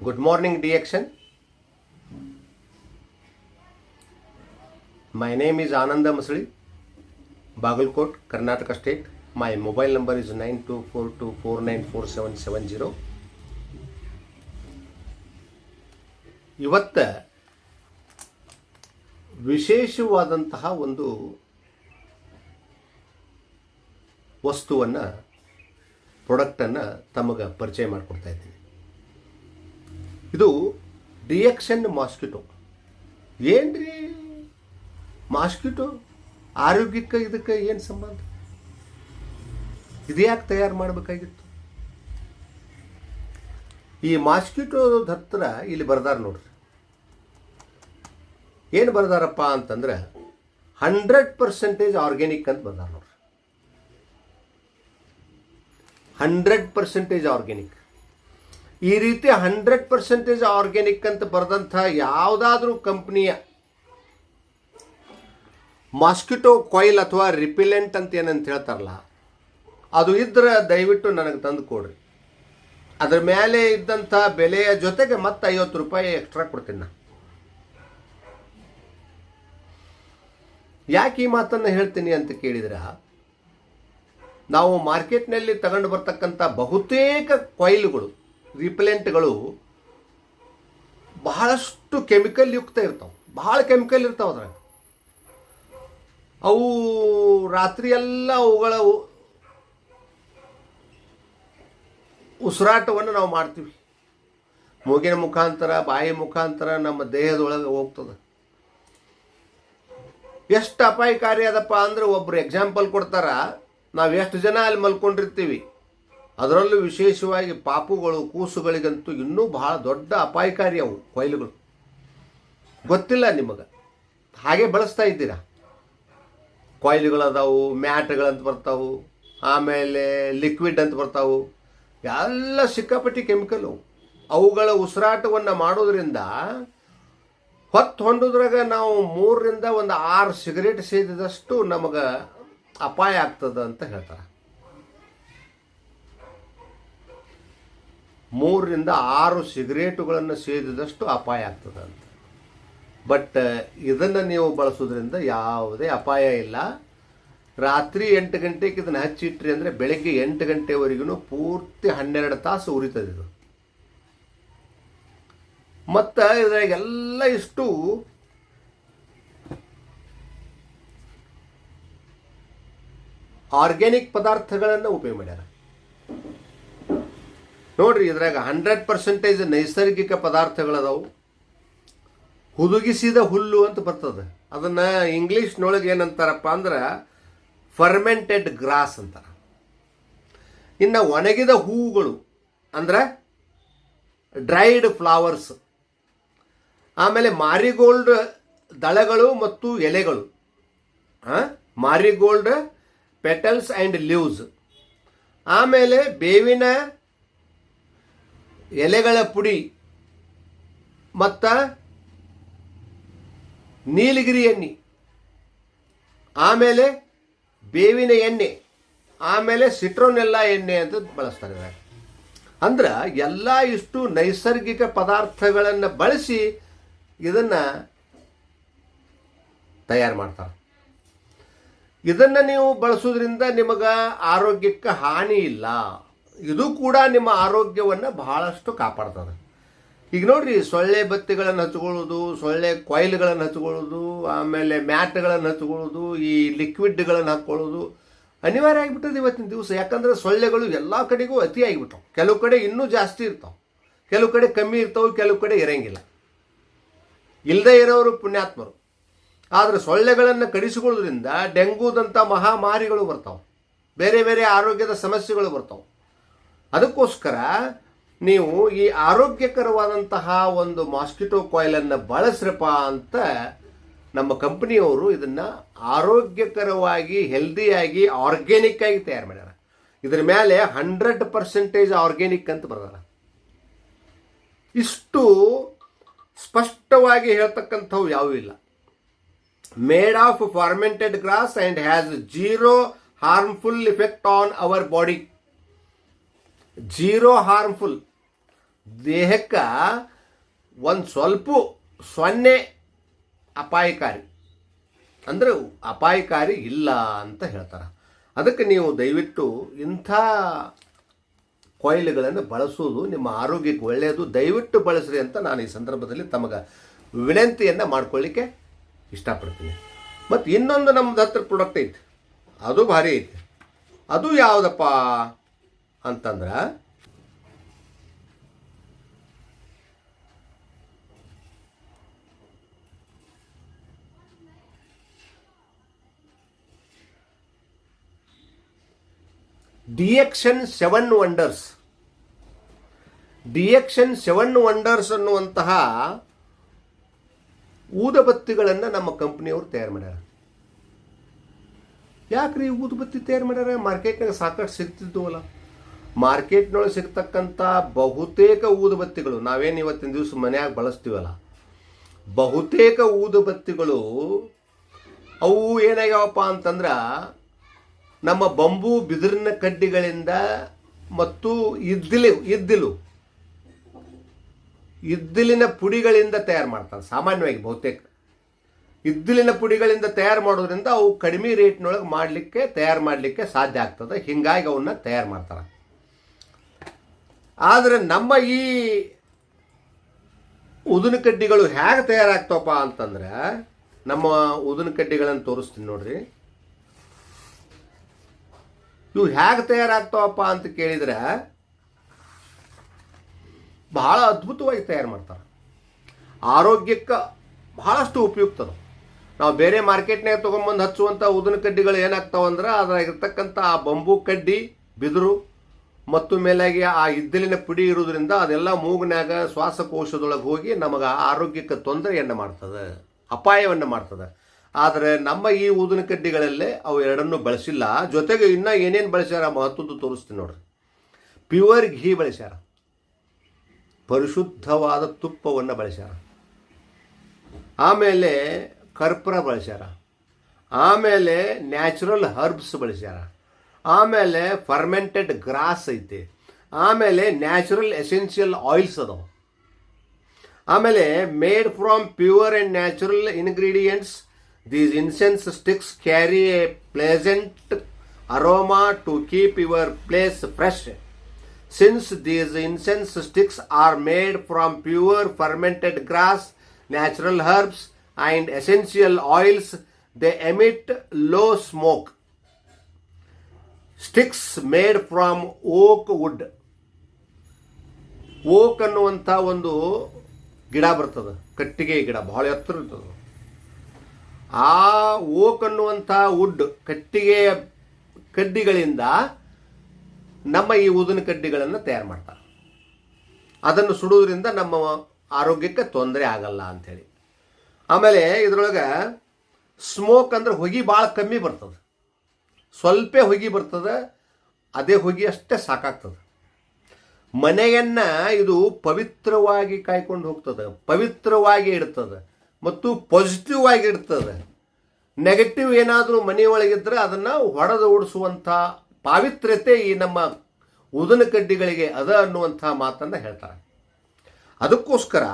Good morning, DXN. My name is Ananda Masli, Bagalkot, Karnataka State. My mobile number is 9242494770. ಇವತ್ತ ವಿಶೇಷವಾದಂತಹ ಒಂದು ವಸ್ತುವನ್ನು ಪ್ರಾಡಕ್ಟನ್ನು ತಮಗೆ ಪರಿಚಯ ಮಾಡಿಕೊಡ್ತಾ ಇದ್ದೀನಿ ಇದು ಡಿಯಕ್ಷನ್ ಮಾಸ್ಕಿಟೋ ಏನ್ರಿ? ಮಾಸ್ಕಿಟೋ ಆರೋಗ್ಯಕ್ಕೆ ಇದಕ್ಕೆ ಏನು ಸಂಬಂಧ? ಇದು ಯಾಕೆ ತಯಾರು ಮಾಡಬೇಕಾಗಿತ್ತು? ಈ ಮಾಸ್ಕಿಟೋ ಹತ್ರ ಇಲ್ಲಿ ಬರ್ದಾರ ನೋಡ್ರಿ. ಏನು ಬರ್ದಾರಪ್ಪ ಅಂತಂದ್ರೆ ಹಂಡ್ರೆಡ್ ಪರ್ಸೆಂಟೇಜ್ ಆರ್ಗ್ಯಾನಿಕ್ ಅಂತ ಬರ್ದಾರ ನೋಡ್ರಿ. ಹಂಡ್ರೆಡ್ ಪರ್ಸೆಂಟೇಜ್ ಆರ್ಗ್ಯಾನಿಕ್ ಈ ರೀತಿ ಹಂಡ್ರೆಡ್ ಪರ್ಸೆಂಟೇಜ್ ಆರ್ಗ್ಯಾನಿಕ್ ಅಂತ ಬರೆದಂಥ ಯಾವುದಾದ್ರೂ ಕಂಪ್ನಿಯ ಮಾಸ್ಕಿಟೋ ಕಾಯಿಲ್ ಅಥವಾ ರಿಪಿಲೆಂಟ್ ಅಂತ ಏನಂತ ಹೇಳ್ತಾರಲ್ಲ, ಅದು ಇದ್ರೆ ದಯವಿಟ್ಟು ನನಗೆ ತಂದು ಕೊಡ್ರಿ. ಅದ್ರ ಮೇಲೆ ಇದ್ದಂಥ ಬೆಲೆಯ ಜೊತೆಗೆ ಮತ್ತೆ ಐವತ್ತು ರೂಪಾಯಿ ಎಕ್ಸ್ಟ್ರಾ ಕೊಡ್ತೀನಿ ನಾನು. ಯಾಕೆ ಈ ಮಾತನ್ನು ಹೇಳ್ತೀನಿ ಅಂತ ಕೇಳಿದ್ರ, ನಾವು ಮಾರ್ಕೆಟ್ನಲ್ಲಿ ತಗೊಂಡು ಬರ್ತಕ್ಕಂಥ ಬಹುತೇಕ ಕೊಯ್ಲುಗಳು ರಿಪೆಲೆಂಟ್ಗಳು ಬಹಳಷ್ಟು ಕೆಮಿಕಲ್ ಯುಕ್ತ ಇರ್ತಾವೆ. ಭಾಳ ಕೆಮಿಕಲ್ ಇರ್ತಾವೆ ಅದ್ರಾಗ. ಅವು ರಾತ್ರಿ ಎಲ್ಲ ಅವುಗಳ ಉಸಿರಾಟವನ್ನು ನಾವು ಮಾಡ್ತೀವಿ. ಮೂಗಿನ ಮುಖಾಂತರ, ಬಾಯಿ ಮುಖಾಂತರ ನಮ್ಮ ದೇಹದೊಳಗೆ ಹೋಗ್ತದೆ. ಎಷ್ಟು ಅಪಾಯಕಾರಿ ಅದಪ್ಪ ಅಂದ್ರೆ ಒಬ್ಬರು ಎಕ್ಸಾಂಪಲ್ ಕೊಡ್ತಾರ, ನಾವು ಎಷ್ಟು ಜನ ಅಲ್ಲಿ ಮಲ್ಕೊಂಡಿರ್ತೀವಿ. ಅದರಲ್ಲೂ ವಿಶೇಷವಾಗಿ ಪಾಪುಗಳು, ಕೂಸುಗಳಿಗಂತೂ ಇನ್ನೂ ಬಹಳ ದೊಡ್ಡ ಅಪಾಯಕಾರಿ ಅವು ಕೊಯ್ಲುಗಳು. ಗೊತ್ತಿಲ್ಲ ನಿಮಗೆ. ಹಾಗೆ ಬಳಸ್ತಾ ಇದ್ದೀರಾ? ಕೊಯ್ಲುಗಳದಾವು, ಮ್ಯಾಟ್ಗಳಂತ ಬರ್ತಾವು, ಆಮೇಲೆ ಲಿಕ್ವಿಡ್ ಅಂತ ಬರ್ತಾವು. ಎಲ್ಲ ಸಿಕ್ಕಾಪಟ್ಟಿ ಕೆಮಿಕಲ್ ಅವು. ಅವುಗಳ ಉಸಿರಾಟವನ್ನು ಮಾಡೋದ್ರಿಂದ ಹೊತ್ತು ಹೊಂಡೋದ್ರಾಗ ನಾವು ಮೂರರಿಂದ ಒಂದು ಆರು ಸಿಗರೇಟ್ ಸೇದಿದಷ್ಟು ನಮಗೆ ಅಪಾಯ ಆಗ್ತದೆ ಅಂತ ಹೇಳ್ತಾರೆ. ಮೂರರಿಂದ ಆರು ಸಿಗರೇಟುಗಳನ್ನು ಸೇದಿದಷ್ಟು ಅಪಾಯ ಆಗ್ತದೆ ಅಂತ. ಬಟ್, ಇದನ್ನು ನೀವು ಬಳಸೋದ್ರಿಂದ ಯಾವುದೇ ಅಪಾಯ ಇಲ್ಲ. ರಾತ್ರಿ ಎಂಟು ಗಂಟೆಗೆ ಇದನ್ನು ಹಚ್ಚಿಟ್ರಿ ಅಂದರೆ ಬೆಳಗ್ಗೆ ಎಂಟು ಗಂಟೆವರೆಗೂ ಪೂರ್ತಿ ಹನ್ನೆರಡು ತಾಸು ಉರಿತದೆ ಇದು. ಮತ್ತು ಇದರಾಗೆಲ್ಲ ಇಷ್ಟು ಆರ್ಗ್ಯಾನಿಕ್ ಪದಾರ್ಥಗಳನ್ನು ಉಪಯೋಗ ಮಾಡ್ಯಾರ. ನೋಡ್ರಿ, ಇದ್ರಾಗ ಹಂಡ್ರೆಡ್ ಪರ್ಸೆಂಟೇಜ್ ನೈಸರ್ಗಿಕ ಪದಾರ್ಥಗಳದಾವು. ಹುದುಗಿಸಿದ ಹುಲ್ಲು ಅಂತ ಬರ್ತದೆ. ಅದನ್ನು ಇಂಗ್ಲೀಷ್ನೊಳಗೆ ಏನಂತಾರಪ್ಪ ಅಂದ್ರೆ ಫರ್ಮೆಂಟೆಡ್ ಗ್ರಾಸ್ ಅಂತಾರೆ. ಇನ್ನು ಒಣಗಿದ ಹೂವುಗಳು ಅಂದ್ರೆ ಡ್ರೈಡ್ ಫ್ಲವರ್ಸ್ ಆಮೇಲೆ ಮಾರಿಗೋಲ್ಡ್ ದಳಗಳು ಮತ್ತು ಎಲೆಗಳು. ಮಾರಿಗೋಲ್ಡ್ ಪೆಟಲ್ಸ್ ಆ್ಯಂಡ್ ಲೀವ್ಸ್ ಆಮೇಲೆ ಬೇವಿನ ಎಲೆಗಳ ಪುಡಿ ಮತ್ತು ನೀಲಗಿರಿ ಎಣ್ಣೆ. ಆಮೇಲೆ ಬೇವಿನ ಎಣ್ಣೆ. ಆಮೇಲೆ ಸಿಟ್ರೋನೆಲ್ಲ ಎಣ್ಣೆ ಅಂತ ಬಳಸ್ತಾರೆ. ಅಂದ್ರೆ ಎಲ್ಲ ಇಷ್ಟು ನೈಸರ್ಗಿಕ ಪದಾರ್ಥಗಳನ್ನು ಬಳಸಿ ಇದನ್ನು ತಯಾರು ಮಾಡ್ತಾರೆ. ಇದನ್ನು ನೀವು ಬಳಸೋದ್ರಿಂದ ನಿಮಗೆ ಆರೋಗ್ಯಕ್ಕೆ ಹಾನಿ ಇಲ್ಲ. ಇದು ಕೂಡ ನಿಮ್ಮ ಆರೋಗ್ಯವನ್ನು ಬಹಳಷ್ಟು ಕಾಪಾಡ್ತದೆ. ಈಗ ನೋಡ್ರಿ, ಸೊಳ್ಳೆ ಬತ್ತಿಗಳನ್ನು ಹಚ್ಕೊಳ್ಳೋದು, ಸೊಳ್ಳೆ ಕೊಯ್ಲುಗಳನ್ನು ಹಚ್ಕೊಳ್ಳೋದು, ಆಮೇಲೆ ಮ್ಯಾಟ್ಗಳನ್ನು ಹಚ್ಕೊಳ್ಳೋದು, ಈ ಲಿಕ್ವಿಡ್ಗಳನ್ನು ಹಾಕ್ಕೊಳ್ಳೋದು ಅನಿವಾರ್ಯ ಆಗಿಬಿಟ್ಟದೆ ಇವತ್ತಿನ ದಿವಸ. ಯಾಕಂದ್ರೆ ಸೊಳ್ಳೆಗಳು ಎಲ್ಲ ಕಡೆಗೂ ಅತಿ ಆಗಿಬಿಟ್ಟವು. ಕೆಲವು ಕಡೆ ಇನ್ನೂ ಜಾಸ್ತಿ ಇರ್ತಾವೆ. ಕೆಲವು ಕಡೆ ಕಮ್ಮಿ ಇರ್ತಾವೆ, ಕೆಲವು ಕಡೆ ಇರಂಗಿಲ್ಲ. ಇಲ್ಲದೆ ಇರೋರು ಪುಣ್ಯಾತ್ಮರು. ಆದರೆ ಸೊಳ್ಳೆಗಳನ್ನು ಕಡಿಸಿಕೊಳ್ಳೋದ್ರಿಂದ ಡೆಂಗೂದಂಥ ಮಹಾಮಾರಿಗಳು ಬರ್ತಾವೆ. ಬೇರೆ ಬೇರೆ ಆರೋಗ್ಯದ ಸಮಸ್ಯೆಗಳು ಬರ್ತಾವೆ. ಅದಕ್ಕೋಸ್ಕರ ನೀವು ಈ ಆರೋಗ್ಯಕರವಾದಂತಹ ಒಂದು ಮಾಸ್ಕಿಟೋ ಕಾಯಿಲನ್ನು ಬಳಸ್ರಪ್ಪ ಅಂತ ನಮ್ಮ ಕಂಪನಿಯವರು ಇದನ್ನು ಆರೋಗ್ಯಕರವಾಗಿ ಹೆಲ್ದಿಯಾಗಿ ಆರ್ಗ್ಯಾನಿಕ್ ಆಗಿ ತಯಾರು ಮಾಡ್ಯಾರ. ಇದ್ರ ಮೇಲೆ ಹಂಡ್ರೆಡ್ ಪರ್ಸೆಂಟೇಜ್ ಆರ್ಗ್ಯಾನಿಕ್ ಅಂತ ಬರ್ದಾರ. ಇಷ್ಟು ಸ್ಪಷ್ಟವಾಗಿ ಹೇಳ್ತಕ್ಕಂಥವು ಯಾವೂ ಇಲ್ಲ. Made of fermented grass and has zero harmful effect on our body zero harmful ದೇಹಕ್ಕೆ ಒಂದು ಸ್ವಲ್ಪ ಸೊನ್ನೆ ಅಪಾಯಕಾರಿ. ಅಂದರೆ ಅಪಾಯಕಾರಿ ಇಲ್ಲ ಅಂತ ಹೇಳ್ತಾರೆ. ಅದಕ್ಕೆ ನೀವು ದಯವಿಟ್ಟು ಇಂಥ ಕೊಯ್ಲುಗಳನ್ನು ಬಳಸೋದು ನಿಮ್ಮ ಆರೋಗ್ಯಕ್ಕೆ ಒಳ್ಳೆಯದು. ದಯವಿಟ್ಟು ಬಳಸ್ರಿ ಅಂತ ನಾನು ಈ ಸಂದರ್ಭದಲ್ಲಿ ತಮಗೆ ವಿನಂತಿಯನ್ನು ಮಾಡ್ಕೊಳ್ಳಿಕ್ಕೆ ಇಷ್ಟಪಡ್ತೀನಿ. ಮತ್ತು ಇನ್ನೊಂದು ನಮ್ಮದು ಹತ್ರ ಪ್ರಾಡಕ್ಟ್ ಐತಿ. ಅದು ಭಾರಿ ಐತಿ. ಅದು ಯಾವುದಪ್ಪ? ಅಂತಂದ್ರೆ? ಡಿಎಕ್ಷನ್ ಸೆವೆನ್ ವಂಡರ್ಸ್ ಡಿಎಕ್ಷನ್ ಸೆವೆನ್ ವಂಡರ್ಸ್ ಅನ್ನುವಂತಹ ಊದಬತ್ತಿಗಳನ್ನು ನಮ್ಮ ಕಂಪ್ನಿಯವರು ತಯಾರು ಮಾಡ್ಯಾರ. ಯಾಕ್ರಿ ಊದುಬತ್ತಿ ತಯಾರು ಮಾಡ್ಯಾರ? ಮಾರ್ಕೆಟ್ನಾಗ ಸಾಕಷ್ಟು ಸಿಗ್ತಿದ್ವಲ್ಲ. ಮಾರ್ಕೆಟ್ನೊಳಗೆ ಸಿಗ್ತಕ್ಕಂಥ ಬಹುತೇಕ ಊದುಬತ್ತಿಗಳು ನಾವೇನು ಇವತ್ತಿನ ದಿವಸ ಮನೆಯಾಗ ಬಳಸ್ತೀವಲ್ಲ, ಬಹುತೇಕ ಊದುಬತ್ತಿಗಳು ಅವು ಏನಾಗ್ಯಾವಪ್ಪ ಅಂತಂದ್ರೆ ನಮ್ಮ ಬಂಬು ಬಿದಿರಿನ ಕಡ್ಡಿಗಳಿಂದ ಮತ್ತು ಇದ್ದಿಲು ಇದ್ದಿಲು, ಇದ್ದಿಲಿನ ಪುಡಿಗಳಿಂದ ತಯಾರು ಮಾಡ್ತಾರೆ, ಸಾಮಾನ್ಯವಾಗಿ ಬಹುತೇಕ. ಇದ್ದಿಲಿನ ಪುಡಿಗಳಿಂದ ತಯಾರು ಮಾಡೋದ್ರಿಂದ ಅವು ಕಡಿಮೆ ರೇಟ್ನೊಳಗೆ ಮಾಡಲಿಕ್ಕೆ, ತಯಾರು ಮಾಡಲಿಕ್ಕೆ ಸಾಧ್ಯ ಆಗ್ತದೆ, ಹೀಗಾಗಿ ಅವನ್ನ ತಯಾರು ಮಾಡ್ತಾರೆ. ಆದರೆ ನಮ್ಮ ಈ ಉದಿನ ಕಡ್ಡಿಗಳು ಹೇಗೆ ತಯಾರಾಗ್ತವಪ್ಪ ಅಂತಂದ್ರೆ, ನಮ್ಮ ಉದಿನ ಕಡ್ಡಿಗಳನ್ನು ತೋರಿಸ್ತೀನಿ ನೋಡ್ರಿ. ಇವು ಹೇಗೆ ತಯಾರಾಗ್ತಾವಪ್ಪ ಅಂತ ಕೇಳಿದ್ರೆ, ಬಹಳ ಅದ್ಭುತವಾಗಿ ತಯಾರು ಮಾಡ್ತಾರೆ. ಆರೋಗ್ಯಕ್ಕೆ ಬಹಳಷ್ಟು ಉಪಯುಕ್ತದ ನಾವು ಬೇರೆ ಮಾರ್ಕೆಟ್ನಾಗ ತೊಗೊಂಬಂದು ಹಚ್ಚುವಂಥ ಉದಿನ ಕಡ್ಡಿಗಳು ಏನಾಗ್ತಾವಂದ್ರೆ, ಅದ್ರಾಗಿರ್ತಕ್ಕಂಥ ಆ ಬಂಬೂ ಕಡ್ಡಿ, ಬಿದಿರು ಮತ್ತು ಮೇಲಾಗಿ ಆ ಇದ್ದಲಿನ ಪುಡಿ ಇರೋದ್ರಿಂದ ಅದೆಲ್ಲ ಮೂಗಿನಾಗ ಶ್ವಾಸಕೋಶದೊಳಗೆ ಹೋಗಿ ನಮಗೆ ಆರೋಗ್ಯಕ್ಕೆ ತೊಂದರೆಯನ್ನು ಮಾಡ್ತದೆ, ಅಪಾಯವನ್ನು ಮಾಡ್ತದೆ. ಆದರೆ ನಮ್ಮ ಈ ಊದಿನ ಕಡ್ಡಿಗಳಲ್ಲೇ ಅವು ಎರಡನ್ನೂ ಬಳಸಿಲ್ಲ. ಜೊತೆಗೆ ಇನ್ನೂ ಏನೇನು ಬಳಸ್ಯಾರ ಮಹತ್ವದ್ದು ತೋರಿಸ್ತೀನಿ ನೋಡ್ರಿ. ಪ್ಯೂರ್ ಘೀ ಬಳಸ್ಯಾರ. ಪರಿಶುದ್ಧವಾದ ತುಪ್ಪವನ್ನು ಬಳಸ್ಯಾರ. ಆಮೇಲೆ ಕರ್ಪೂರ ಬಳಸ್ಯಾರ. ಆಮೇಲೆ ನ್ಯಾಚುರಲ್ ಹರ್ಬ್ಸ್ ಬಳಸ್ಯಾರ. ಆಮೇಲೆ ಫರ್ಮೆಂಟೆಡ್ ಗ್ರಾಸ್ ಐತಿ ಆಮೇಲೆ ನ್ಯಾಚುರಲ್ ಎಸೆನ್ಷಿಯಲ್ ಆಯಿಲ್ಸ್ ಅದಾವ ಆಮೇಲೆ made from pure and natural ingredients these incense sticks carry a pleasant aroma to keep your place fresh Since these incense sticks are made from pure fermented grass, natural herbs, and essential oils, they emit low smoke. Sticks made from oak wood. Oak ಅನ್ನುವಂಥ ಒಂದು ಗಿಡ ಬರ್ತದೆ. ಕಟ್ಟಿಗೆ ಗಿಡ, ಬಹಳ ಎತ್ತರ ಇರ್ತದೆ. ಆ ಓಕ್ ಅನ್ನುವಂಥ ವುಡ್ ಕಟ್ಟಿಗೆಯ ಕಡ್ಡಿಗಳಿಂದ ನಮ್ಮ ಈ ಊದಿನ ಕಡ್ಡಿಗಳನ್ನು ತಯಾರು ಮಾಡ್ತಾರೆ. ಅದನ್ನು ಸುಡೋದ್ರಿಂದ ನಮ್ಮ ಆರೋಗ್ಯಕ್ಕೆ ತೊಂದರೆ ಆಗಲ್ಲ ಅಂಥೇಳಿ. ಆಮೇಲೆ ಇದರೊಳಗೆ ಸ್ಮೋಕ್ ಅಂದ್ರೆ ಹೊಗೆ ಭಾಳ ಕಮ್ಮಿ ಬರ್ತದೆ. ಸ್ವಲ್ಪ ಹೊಗೆ ಬರ್ತದೆ, ಅದೇ ಹೊಗೆ ಅಷ್ಟೇ ಸಾಕಾಗ್ತದೆ. ಮನೆಯನ್ನ ಇದು ಪವಿತ್ರವಾಗಿ ಕಾಯ್ಕೊಂಡು ಹೋಗ್ತದೆ, ಪವಿತ್ರವಾಗಿ ಇಡ್ತದೆ ಮತ್ತು ಪಾಸಿಟಿವ್ ಆಗಿ ಇಡ್ತದೆ. ನೆಗೆಟಿವ್ ಏನಾದರೂ ಮನೆಯೊಳಗಿದ್ರೆ ಅದನ್ನು ಹೊಡೆದು ಓಡಿಸುವಂಥ ಪಾವಿತ್ರ್ಯತೆ ಈ ನಮ್ಮ ಉದನ ಕಡ್ಡಿಗಳಿಗೆ ಅದ ಅನ್ನುವಂಥ ಮಾತನ್ನು ಹೇಳ್ತಾರೆ. ಅದಕ್ಕೋಸ್ಕರ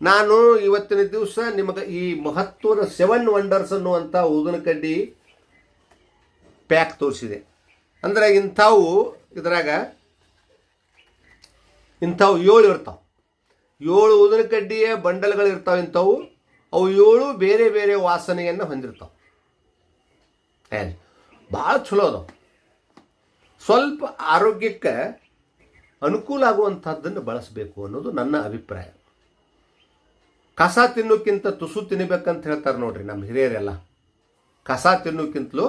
ನಾನು ಇವತ್ತಿನ ದಿವಸ ನಿಮಗೆ ಈ ಮಹತ್ವದ ಸೆವೆನ್ ವಂಡರ್ಸ್ ಅನ್ನುವಂಥ ಉದನ ಕಡ್ಡಿ ಪ್ಯಾಕ್ ತೋರಿಸಿದೆ. ಅಂದರೆ ಇಂಥವು ಇದ್ರಾಗ ಇಂಥವು ಏಳು ಇರ್ತಾವೆ. ಏಳು ಉದಿನ ಕಡ್ಡಿಯ ಬಂಡಲ್ಗಳು ಇರ್ತಾವೆ ಇಂಥವು. ಅವು ಏಳು ಬೇರೆ ಬೇರೆ ವಾಸನೆಯನ್ನು ಹೊಂದಿರ್ತಾವೆ. ಭಾಳ ಚಲೋ ಅದಾವ. ಸ್ವಲ್ಪ ಆರೋಗ್ಯಕ್ಕೆ ಅನುಕೂಲ ಆಗುವಂಥದ್ದನ್ನು ಬಳಸಬೇಕು ಅನ್ನೋದು ನನ್ನ ಅಭಿಪ್ರಾಯ. ಕಸ ತಿನ್ನೋಕ್ಕಿಂತ ತುಸು ತಿನ್ನಬೇಕಂತ ಹೇಳ್ತಾರೆ ನೋಡ್ರಿ ನಮ್ಮ ಹಿರಿಯರೆಲ್ಲ. ಕಸ ತಿನ್ನೋಕ್ಕಿಂತಲೂ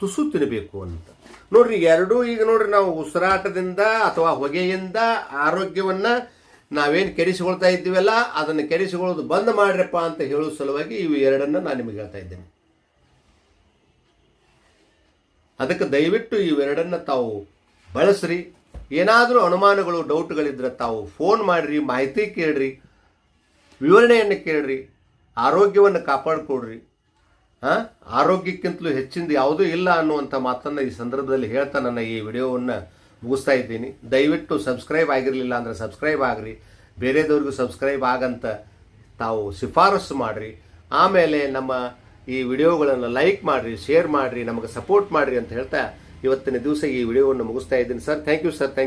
ತುಸು ತಿನ್ನಬೇಕು ಅಂತ. ನೋಡ್ರಿ ಎರಡೂ ಈಗ ನೋಡ್ರಿ, ನಾವು ಉಸಿರಾಟದಿಂದ ಅಥವಾ ಹೊಗೆಯಿಂದ ಆರೋಗ್ಯವನ್ನ ನಾವೇನು ಕೆಡಿಸಿಕೊಳ್ತಾ ಇದ್ದೀವಲ್ಲ, ಅದನ್ನು ಕೆಡಿಸಿಕೊಳ್ಳೋದು ಬಂದ್ ಮಾಡ್ರಪ್ಪ ಅಂತ ಹೇಳೋ ಸಲುವಾಗಿ ಇವು ಎರಡನ್ನ ನಾನು ನಿಮಗೆ ಹೇಳ್ತಾ ಇದ್ದೇನೆ. ಅದಕ್ಕೆ ದಯವಿಟ್ಟು ಇವೆರಡನ್ನ ತಾವು ಬಳಸ್ರಿ. ಏನಾದರೂ ಅನುಮಾನಗಳು, ಡೌಟ್ಗಳಿದ್ರೆ ತಾವು ಫೋನ್ ಮಾಡಿರಿ, ಮಾಹಿತಿ ಕೇಳ್ರಿ, ವಿವರಣೆಯನ್ನು ಕೇಳ್ರಿ, ಆರೋಗ್ಯವನ್ನು ಕಾಪಾಡಿಕೊಡ್ರಿ ಆರೋಗ್ಯಕ್ಕಿಂತಲೂ ಹೆಚ್ಚಿಂದ ಯಾವುದೂ ಇಲ್ಲ ಅನ್ನುವಂಥ ಮಾತನ್ನು ಈ ಸಂದರ್ಭದಲ್ಲಿ ಹೇಳ್ತಾ ನನ್ನ ಈ ವಿಡಿಯೋವನ್ನು ಮುಗಿಸ್ತಾ ಇದ್ದೀನಿ. ದಯವಿಟ್ಟು ಸಬ್ಸ್ಕ್ರೈಬ್ ಆಗಿರಲಿಲ್ಲ ಅಂದರೆ ಸಬ್ಸ್ಕ್ರೈಬ್ ಆಗಿರಿ. ಬೇರೆದವ್ರಿಗೂ ಸಬ್ಸ್ಕ್ರೈಬ್ ಆಗಂತ ತಾವು ಶಿಫಾರಸು ಮಾಡಿರಿ. ಆಮೇಲೆ ನಮ್ಮ ಈ ವಿಡಿಯೋಗಳನ್ನು ಲೈಕ್ ಮಾಡಿರಿ, ಶೇರ್ ಮಾಡಿರಿ, ನಮಗೆ ಸಪೋರ್ಟ್ ಮಾಡಿರಿ ಅಂತ ಹೇಳ್ತಾ ಇವತ್ತಿನ ದಿವಸ ಈ ವಿಡಿಯೋವನ್ನು ಮುಗಿಸ್ತಾ ಇದ್ದೀನಿ. Sir thank you sir thank